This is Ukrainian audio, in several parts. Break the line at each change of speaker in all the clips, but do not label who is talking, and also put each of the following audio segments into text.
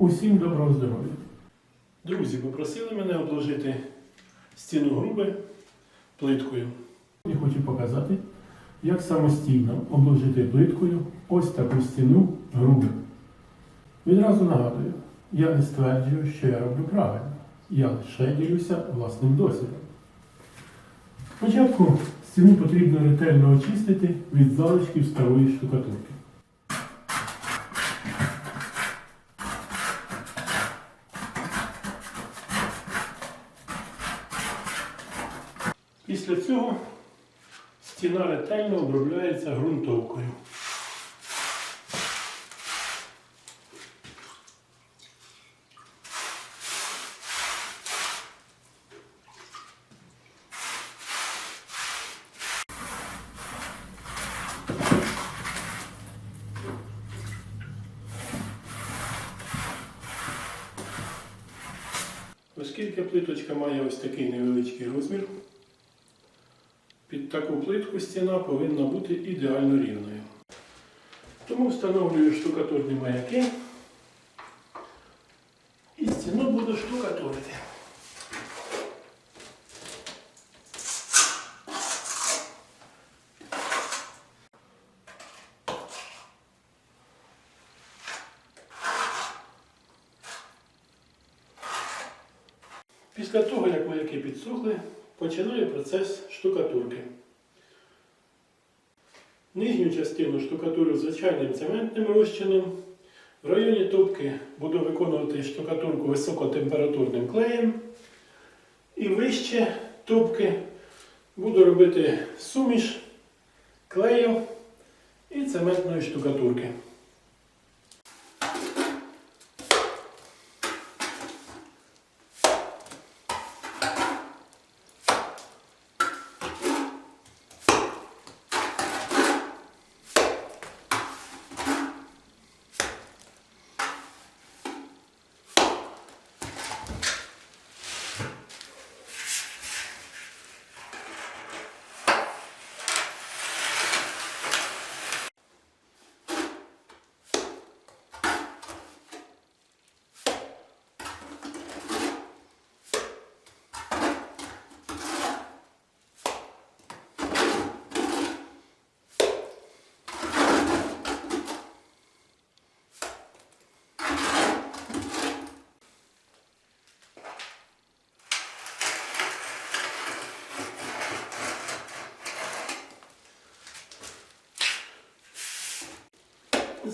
Усім доброго здоров'я. Друзі попросили мене обложити стіну груби плиткою. Я хочу показати, як самостійно обложити плиткою ось таку стіну груби. Відразу нагадую, я не стверджую, що я роблю правильно. Я лише ділюся власним досвідом. Спочатку стіну потрібно ретельно очистити від залишків старої штукатурки. Після цього стіна ретельно обробляється ґрунтовкою. Оскільки плиточка має ось такий невеличкий розмір, під таку плитку стіна повинна бути ідеально рівною. Тому встановлюю штукатурні маяки і стіну буду штукатурити. Після того, як маяки підсохли, починаю процес штукатурки. Нижню частину штукатурю звичайним цементним розчином. В районі топки буду виконувати штукатурку високотемпературним клеєм. І вище топки буду робити суміш клею і цементної штукатурки.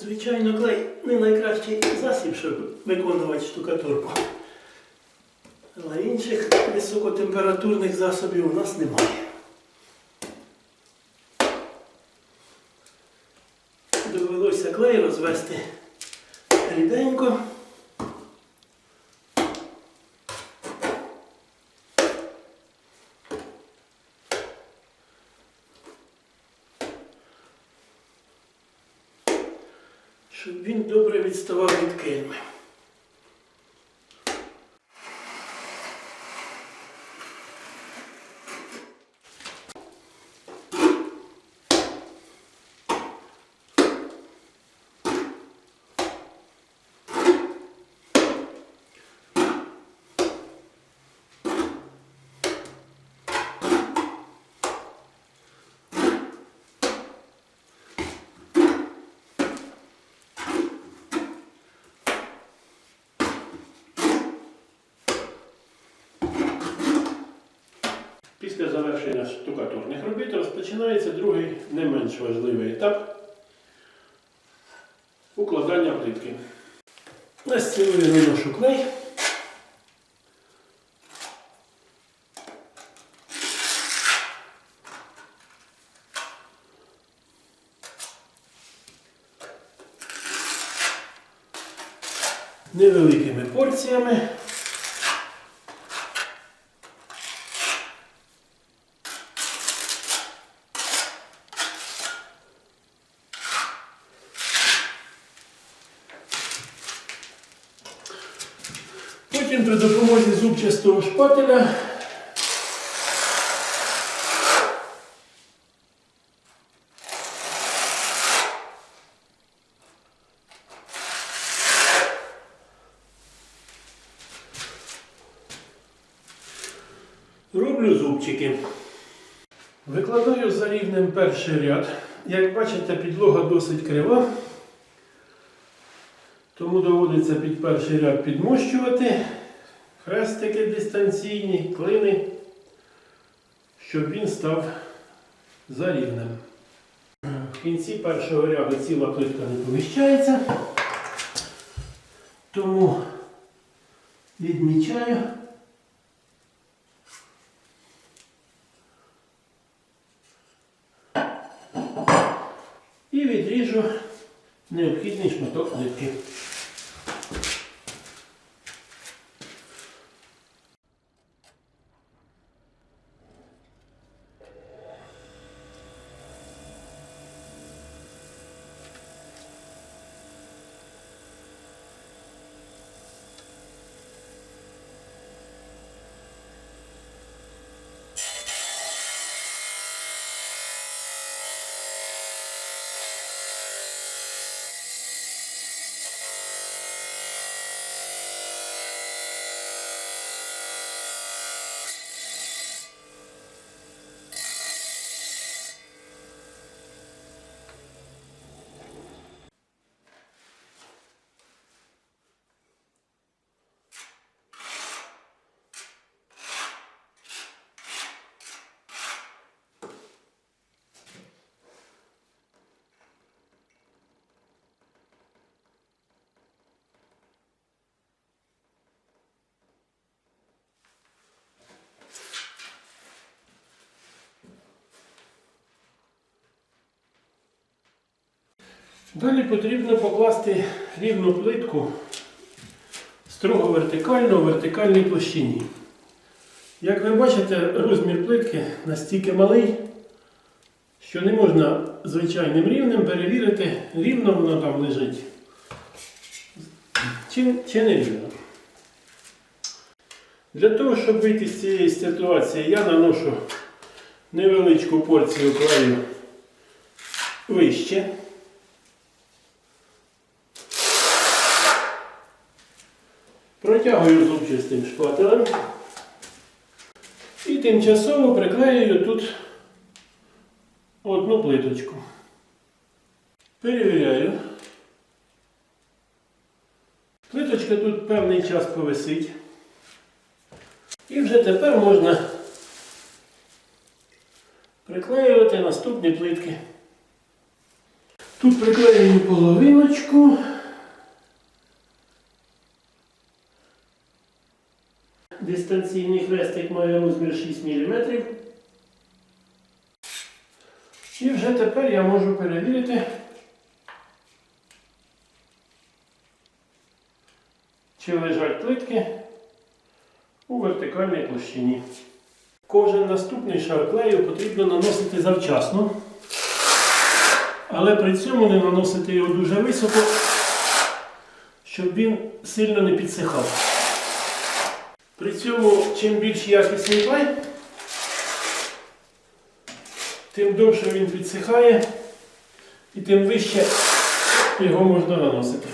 Звичайно, клей не найкращий засіб, щоб виконувати штукатурку. Але інших високотемпературних засобів у нас немає. Щоб він добре відставав від кельми. Після завершення штукатурних робіт розпочинається другий не менш важливий етап укладання плитки. На стіну я наношу клей. Невеликими порціями. шпателя. Роблю зубчики. Викладаю за рівнем перший ряд. Як бачите, підлога досить крива, тому доводиться під перший ряд підмощувати хрестики дистанційні, клини, щоб він став за рівнем. В кінці першого ряду ціла плитка не поміщається, тому відмічаю. І відріжу необхідний шматок плитки. Далі потрібно покласти рівну плитку строго вертикально у вертикальній площині. Як ви бачите, розмір плитки настільки малий, що не можна звичайним рівнем перевірити, рівно воно там лежить. Чи, чи не рівно. Для того, щоб вийти з цієї ситуації, я наношу невеличку порцію клею вище. Протягую зубчастим шпателем і тимчасово приклеюю тут одну плиточку. Перевіряю. Плиточка тут певний час повисить. І вже тепер можна приклеювати наступні плитки. Тут приклеюю половиночку. Дистанційний хрестик має розмір 6 мм. І вже тепер я можу перевірити, чи лежать плитки у вертикальній площині. Кожен наступний шар клею потрібно наносити завчасно, але при цьому не наносити його дуже високо, щоб він сильно не підсихав. При цьому, чим більш якісний клей, тим довше він підсихає і тим вище його можна наносити.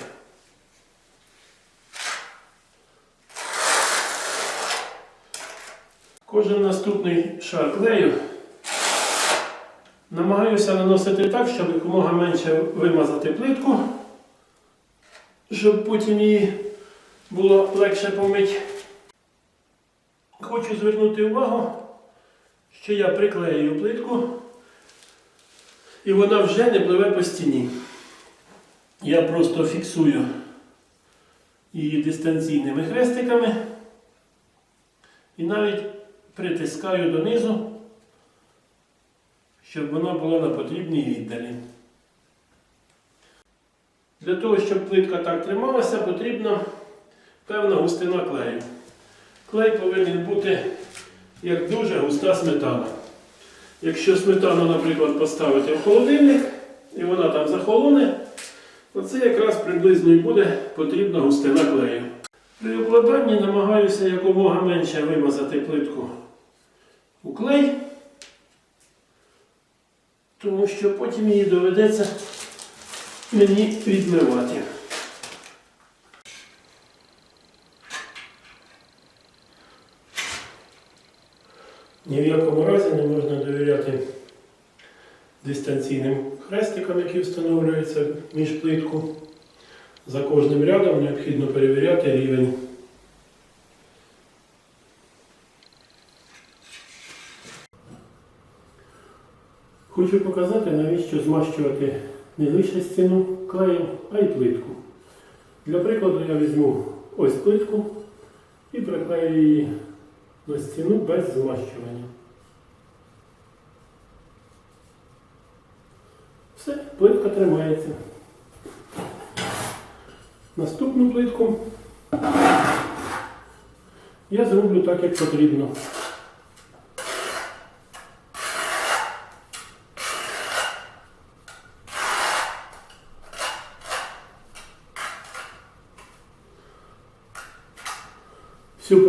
Кожен наступний шар клею намагаюся наносити так, щоб якомога менше вимазати плитку, щоб потім її було легше помити. Хочу звернути увагу, що я приклею плитку і вона вже не пливе по стіні. Я просто фіксую її дистанційними хрестиками і навіть притискаю донизу, щоб вона була на потрібній віддалі. Для того, щоб плитка так трималася, потрібна певна густина клею. Клей повинен бути як дуже густа сметана. Якщо сметану, наприклад, поставити в холодильник і вона там захолоне, то це якраз приблизно і буде потрібна густина клею. При обкладанні намагаюся якомога менше вимазати плитку у клей, тому що потім її доведеться мені відмивати. Ні в якому разі не можна довіряти дистанційним хрестикам, які встановлюються між плитку. За кожним рядом необхідно перевіряти рівень. Хочу показати, навіщо змащувати не лише стіну клеєм, а й плитку. Для прикладу я візьму ось плитку і приклею її на стіну без змащування. Все, плитка тримається. Наступну плитку я зроблю так, як потрібно.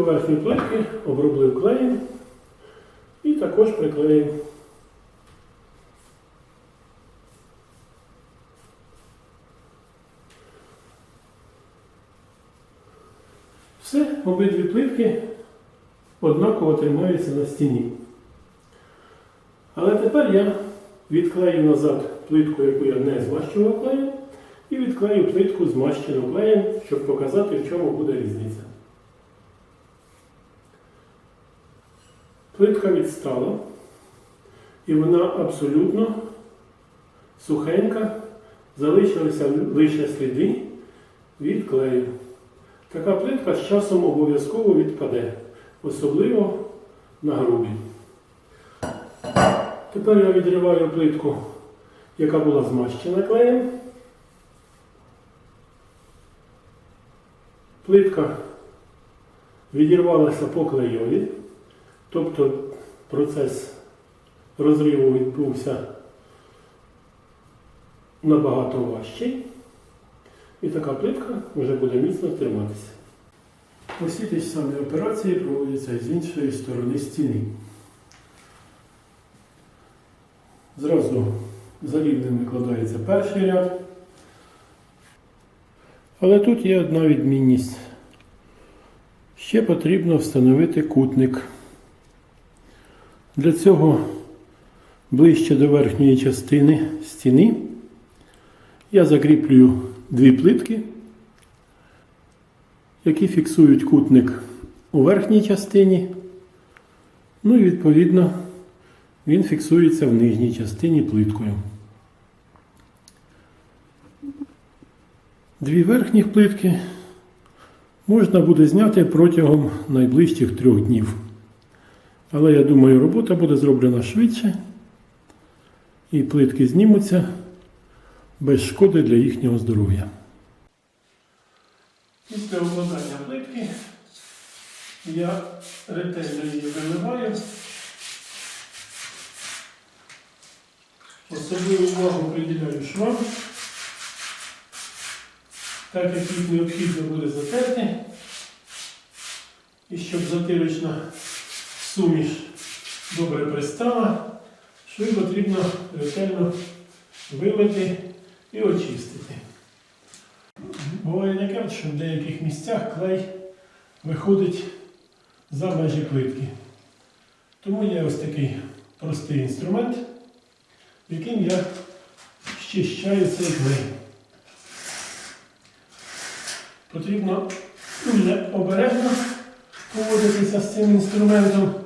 Поверхню плитки оброблив клеєм і також приклеїв. Все, обидві плитки однаково тримаються на стіні. Але тепер я відклею назад плитку, яку я не змащував клеєм, і відклею плитку змащену клеєм, щоб показати, в чому буде різниця. Плитка відстала, і вона абсолютно сухенька, залишилися лише сліди від клею. Така плитка з часом обов'язково відпаде, особливо на грубі. Тепер я відриваю плитку, яка була змащена клеєм. Плитка відірвалася по клейові. Тобто процес розриву відбувся набагато важчий, і така плитка вже буде міцно триматися. Усі ті ж самі операції проводяться з іншої сторони стіни. Зразу за рівнем викладається перший ряд. Але тут є одна відмінність. Ще потрібно встановити кутник. Для цього ближче до верхньої частини стіни я закріплюю дві плитки, які фіксують кутник у верхній частині. Ну і відповідно він фіксується в нижній частині плиткою. Дві верхніх плитки можна буде зняти протягом найближчих трьох днів. Але я думаю, робота буде зроблена швидше і плитки знімуться без шкоди для їхнього здоров'я. Після обладнання плитки я ретельно її виливаю. Особливу увагу приділяю швам, так як їх необхідно буде затерти. І щоб затирочна суміш добре пристала, шви потрібно ретельно вимити і очистити. Буває таке, що в деяких місцях клей виходить за межі плитки. Тому є ось такий простий інструмент, яким я щищаю цей клей. Потрібно дуже обережно поводитися з цим інструментом.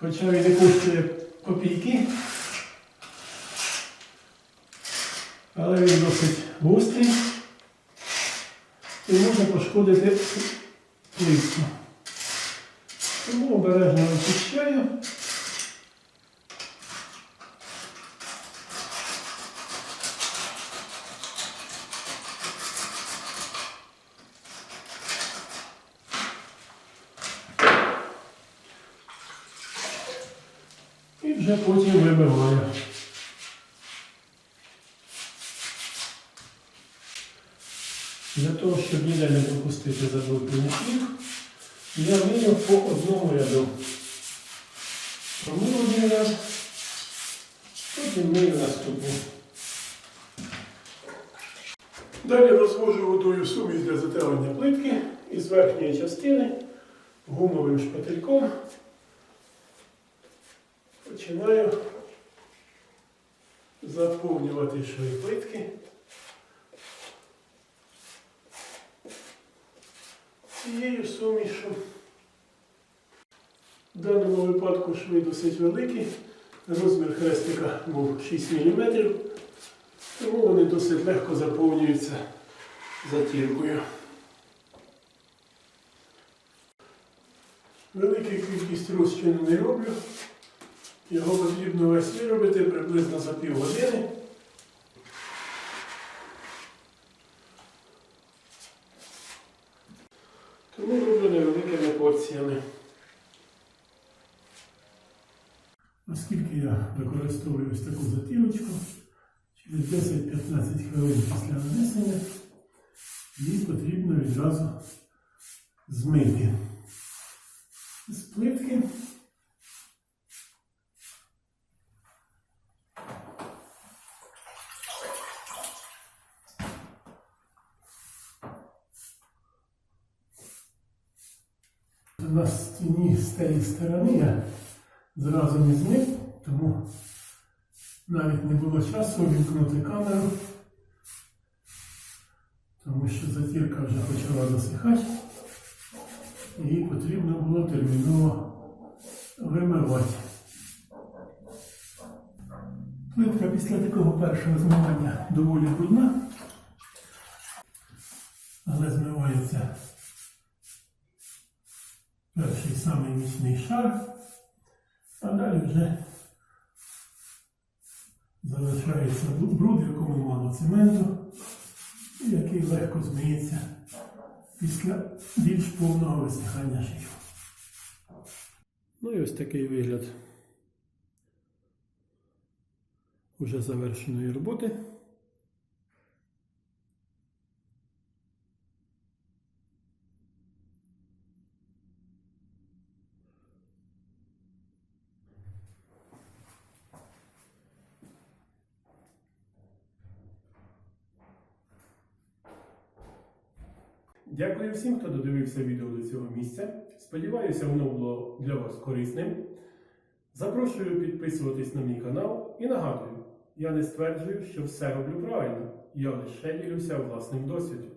Хоча він не коштує копійки, але він досить густий і може пошкодити плитку. Тому обережно очищаю. Вже потім вибиваю. Для того, щоб ніде не допустити слів, я мию по одному ряду. Промив один ряд, потім мию наступний. Далі розвожу водою суміш для затягування плитки із верхньої частини гумовим шпательком починаю заповнювати шви плитки. Цією сумішу. В даному випадку шви досить великі. Розмір хрестика був 6 мм, тому вони досить легко заповнюються затіркою. Велику кількість розчину не роблю. Його потрібно весь виробити приблизно за півгодини. Тому роблю невеликими порціями. Оскільки я використовую ось таку затірочку, через 10-15 хвилин після нанесення її потрібно відразу змити з плитки. На стіні з тієї сторони я зразу не змив, тому навіть не було часу увімкнути камеру, тому що затірка вже почала засихати, і потрібно було терміново вимивати. Плитка після такого першого змивання доволі брудна, але змивається перший самий міцний шар, а далі вже залишається бруд, в якому мало цементу, який легко змиється після більш повного висихання шифу. Ну і ось такий вигляд уже завершеної роботи. Дякую всім, хто додивився відео до цього місця. Сподіваюся, воно було для вас корисним. Запрошую підписуватись на мій канал і нагадую, я не стверджую, що все роблю правильно. Я лише ділюся власним досвідом.